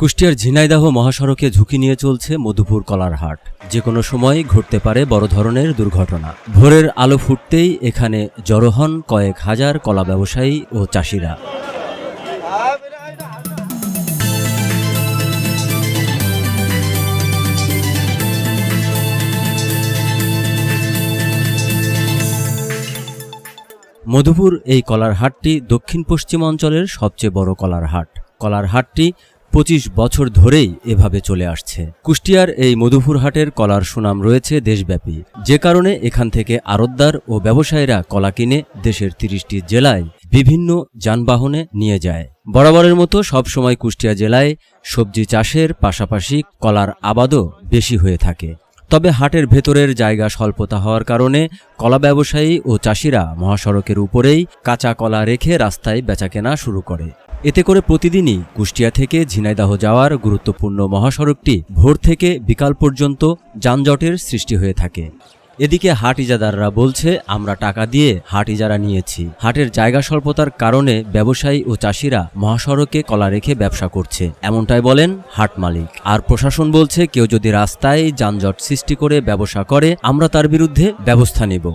কুষ্টিয়ার ঝিনাইদাহ মহাসড়কে ঝুঁকি নিয়ে চলছে মধুপুর কলারহাট যে কোনো সময় ঘটতে পারে বড় ধরনের দুর্ঘটনা। ভোরের আলো ফুটতেই এখানে জড়ো হন কয়েক হাজার কলা ব্যবসায়ী ও চাষিরা। মধুপুর এই কলার হাটটি দক্ষিণ পশ্চিম অঞ্চলের সবচেয়ে বড় কলার হাট। কলার হাটটি পঁচিশ বছর ধরেই এভাবে চলে আসছে। কুষ্টিয়ার এই মধুপুর হাটের কলার সুনাম রয়েছে দেশব্যাপী। যে কারণে এখান থেকে আড়তদার ও ব্যবসায়ীরা কলা কিনে দেশের তিরিশটি জেলায় বিভিন্ন যানবাহনে নিয়ে যায়। বরাবরের মতো সবসময় কুষ্টিয়া জেলায় সবজি চাষের পাশাপাশি কলার আবাদও বেশি হয়ে থাকে। তবে হাটের ভেতরের জায়গা স্বল্পতা হওয়ার কারণে কলা ব্যবসায়ী ও চাষিরা মহাসড়কের উপরেই কাঁচা কলা রেখে রাস্তায় বেচাকেনা শুরু করে। এতে করে প্রতিদিনই কুষ্টিয়া থেকে ঝিনাইদাহ যাওয়ার গুরুত্বপূর্ণ মহাসড়কটি ভোর থেকে বিকাল পর্যন্ত যানজটের সৃষ্টি হয়ে থাকে। এদিকে হাট ইজাদাররা বলছে, আমরা টাকা দিয়ে হাট ইজারা নিয়েছি। হাটের জায়গা স্বল্পতার কারণে ব্যবসায়ী ও চাষিরা মহাসড়কে কলা রেখে ব্যবসা করছে। এমনটাই বলেন হাট মালিক। আর প্রশাসন বলছে, কেউ যদি রাস্তায় যানজট সৃষ্টি করে ব্যবসা করে, আমরা তার বিরুদ্ধে ব্যবস্থা নেব।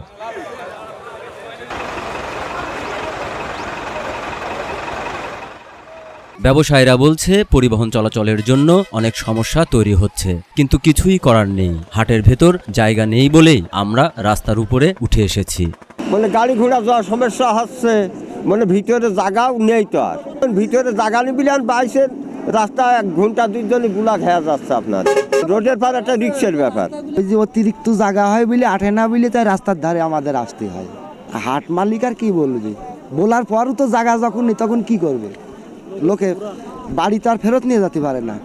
ব্যবসায়ীরা বলছে পরিবহন চলাচলের জন্য অনেক সমস্যা তৈরি হচ্ছে কিন্তু কিছুই করার নেই। হাটের ভেতর জায়গা নেই বলেই আমরা রাস্তার উপরে উঠে এসেছি। মানে গাড়ি ঘোড়া যাওয়ার সমস্যা হচ্ছে মানে ভিতরে জায়গাও নেই তো আর। ভিতরে জায়গা নিবিলে আর বাইসের রাস্তা এক ঘণ্টা দুই জনই গুলা খেয়া যাচ্ছে আপনার। রোডের পার একটা রিক্সের ব্যাপার। ওই যে অতিরিক্ত জায়গা হয় বলে আঠে না বলে তাই রাস্তার ধারে আমাদের আসতে হয়। হাট মালিক আর কি বলবে? বলার পরও তো জায়গা যখন নেই তখন কি করবে? লোকে বাড়ি তো আর ফেরত নিয়ে যেতে পারে না।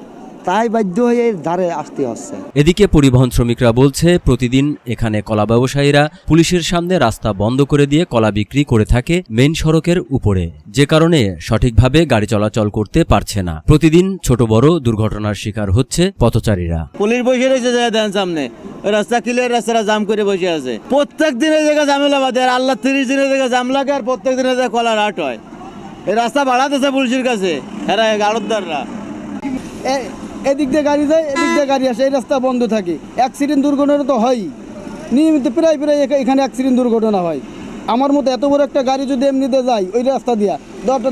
তাই বাধ্য হয়ে এর ধারে আসতে হচ্ছে। এদিকে পরিবহন শ্রমিকরা বলছে প্রতিদিন এখানে কলা ব্যবসায়ীরা পুলিশের সামনে রাস্তা বন্ধ করে দিয়ে কলা বিক্রি করে থাকে মেন সড়কের উপরে। যে কারণে সঠিকভাবে গাড়ি চলাচল করতে পারছে না। প্রতিদিন ছোট বড় দুর্ঘটনার শিকার হচ্ছে পথচারীরা। পুলিশ বসে রয়েছে দেন সামনে। ওই রাস্তা ক্লিয়ার রাস্তাটা জাম করে বসে আছে। প্রত্যেক দিনের জায়গা ঝামেলা বাদে আর আল্লাহ তিরিশ দিনের জায়গা জাম লাগে আর প্রত্যেক দিনের জায়গা কলার হাট হয়। রাস্তা বাড়াতেছে পুলিশের কাছে। এরা গাড়তদাররা এদিক দিয়ে গাড়ি যায়, এদিক দিয়ে গাড়ি আসে, এই রাস্তা বন্ধ থাকে। অ্যাক্সিডেন্ট দুর্ঘটনা তো হয়ই। নিয়মিত প্রায় প্রায় এখানে অ্যাক্সিডেন্ট দুর্ঘটনা হয়। আমার মতো এত বড় একটা গাড়ি যদি এমনিতে যায়, ওই রাস্তা দিয়া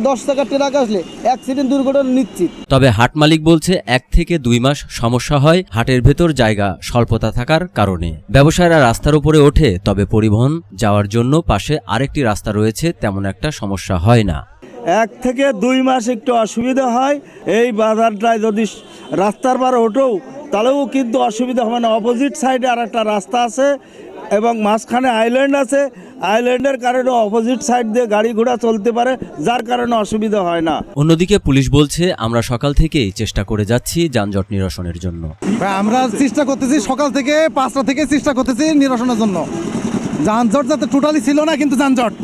দশ টাকার ট্রাক আসলে অ্যাক্সিডেন্ট দুর্ঘটনা নিশ্চিত। তবে হাট মালিক বলছে, এক থেকে দুই মাস সমস্যা হয় হাটের ভেতর জায়গা স্বল্পতা থাকার কারণে। ব্যবসায়ীরা রাস্তার উপরে ওঠে, তবে পরিবহন যাওয়ার জন্য পাশে আরেকটি রাস্তা রয়েছে, তেমন একটা সমস্যা হয় না। এক থেকে দুই মাস একটু অসুবিধা হয়। এই বাজারটায় যদি রাস্তার পার ওঠেও তাহলেও কিন্তু অসুবিধা হবে না। অপোজিট সাইডে আর একটা রাস্তা আছে এবং মাঝখানে আইল্যান্ড আছে। আইল্যান্ডের কারণে অপোজিট সাইড দিয়ে গাড়ি ঘোড়া চলতে পারে যার কারণে অসুবিধা হয় না। অন্যদিকে পুলিশ বলছে আমরা সকাল থেকেই চেষ্টা করে যাচ্ছি যানজট নিরসনের জন্য। আমরা চেষ্টা করতেছি সকাল থেকে পাঁচটা থেকে চেষ্টা করতেছি নিরসনের জন্য। যানজট যাতে টোটালি ছিল না কিন্তু যানজট।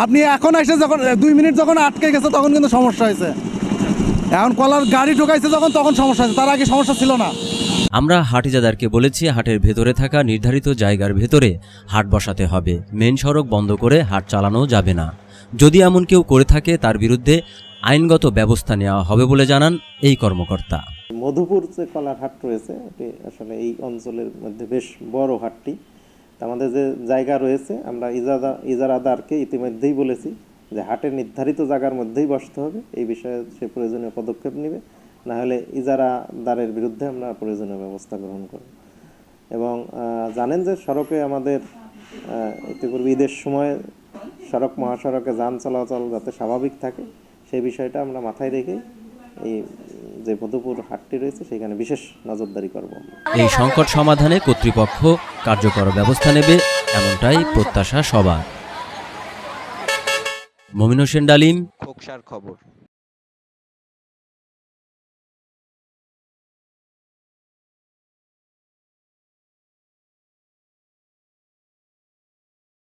আপনি এখন এসে যখন দুই মিনিট যখন আটকে গেছে তখন কিন্তু সমস্যা হয়েছে। এখন কলার গাড়ি ঢোকাইছে যখন তখন সমস্যা হয়েছে। তার আগে সমস্যা ছিল না। আমরা হাটিজাদারকে বলেছি হাটের ভেতরে থাকা নির্ধারিত জায়গার ভেতরে হাট বসাতে হবে। মেন সড়ক বন্ধ করে হাট চালানো যাবে না। যদি এমন কেউ করে থাকে তার বিরুদ্ধে আইনগত ব্যবস্থা নেওয়া হবে বলে জানান এই কর্মকর্তা। মধুপুর যে কলার হাট রয়েছে এটি আসলে এই অঞ্চলের মধ্যে বেশ বড় হাটটি। আমাদের যে জায়গা রয়েছে, আমরা ইজাদা, ইজারাদারকে ইতিমধ্যেই বলেছি যে হাটের নির্ধারিত জায়গার মধ্যেই বসতে হবে। এই বিষয়ে সে প্রয়োজনীয় পদক্ষেপ নেবে। না হলে ইজারাদারের বিরুদ্ধে আমরা প্রয়োজনীয় ব্যবস্থা গ্রহণ করব। এবং জানেন যে সড়কে আমাদের ইতিপূর্বে ঈদের সময় সড়ক মহাসড়কে যান চলাচল যাতে স্বাভাবিক থাকে, সেই বিষয়টা আমরা মাথায় রেখে এই যে মধুপুর হাটটি রয়েছে সেখানে বিশেষ নজরদারি করব এই সংকট সমাধানে কর্তৃপক্ষ কার্যকর ব্যবস্থা নেবে এমনটাই প্রত্যাশা সবার। মমিন হোসেন ডালিম খোকসার খবর।